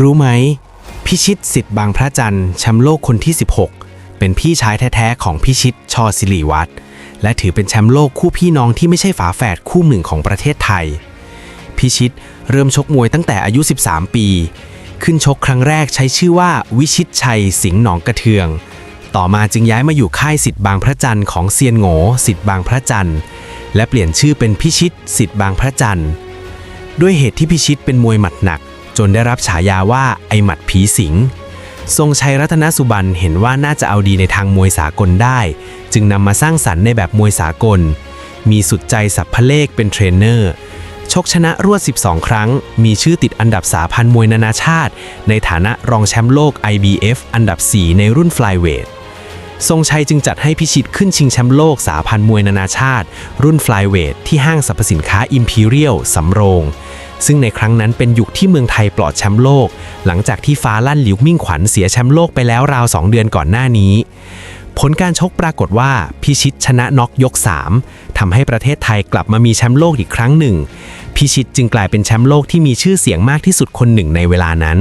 รู้ไหม พิชิตสิทธิ์บางพระจันทร์แชมป์โลกคนที่ 16 เป็นพี่ชายแท้ๆของพิชิตชอศิริวัตรและถือเป็นแชมป์โลกคู่พี่น้องที่ไม่ใช่ฝาแฝดคู่หนึ่งของประเทศไทย พิชิตเริ่มชกมวยตั้งแต่อายุ 13 ปี ขึ้นชกครั้งแรกใช้ชื่อว่าวิชิตชัยสิงห์หนองกระเทือง ต่อมาจึงย้ายมาอยู่ค่ายสิทธิ์บางพระจันทร์ของเซียนโง่สิทธิ์บางพระจันทร์และเปลี่ยนชื่อเป็นพิชิตสิทธิ์บางพระจันทร์ด้วยเหตุที่พิชิตเป็นมวยหมัดหนัก จนได้รับฉายาว่าไอหมัดผีสิง ทรงชัยรัตนสุบันเห็นว่าน่าจะเอาดีในทางมวยสากลได้ จึงนำมาสร้างสรรค์ในแบบมวยสากล มีสุดใจสัพพเลขเป็นเทรนเนอร์ ชกชนะรวด 12 ครั้ง มีชื่อติดอันดับสาพันมวยนานาชาติ ในฐานะรองแชมป์โลก IBF อันดับ 4 ในรุ่นฟลายเวท ทรงชัยจึงจัดให้พิชิตขึ้นชิงแชมป์โลกสาพันธ์มวยนานาชาติ รุ่นฟลายเวทที่ห้างสรรพสินค้า Imperial สำโรง ซึ่งในครั้งนั้นเป็นยุคที่เมืองไทยปลอดแชมป์โลก หลังจากที่ฟ้าลั่นหลิวมิ่งขวัญเสียแชมป์โลกไปแล้วราว 2 เดือนก่อนหน้านี้ ผลการชกปรากฏว่าพิชิตชนะน็อกยก 3ทำให้ประเทศไทยกลับมามีแชมป์โลกอีกครั้งหนึ่ง พิชิตจึงกลายเป็นแชมป์โลกที่มีชื่อเสียงมากที่สุดคนหนึ่งในเวลานั้น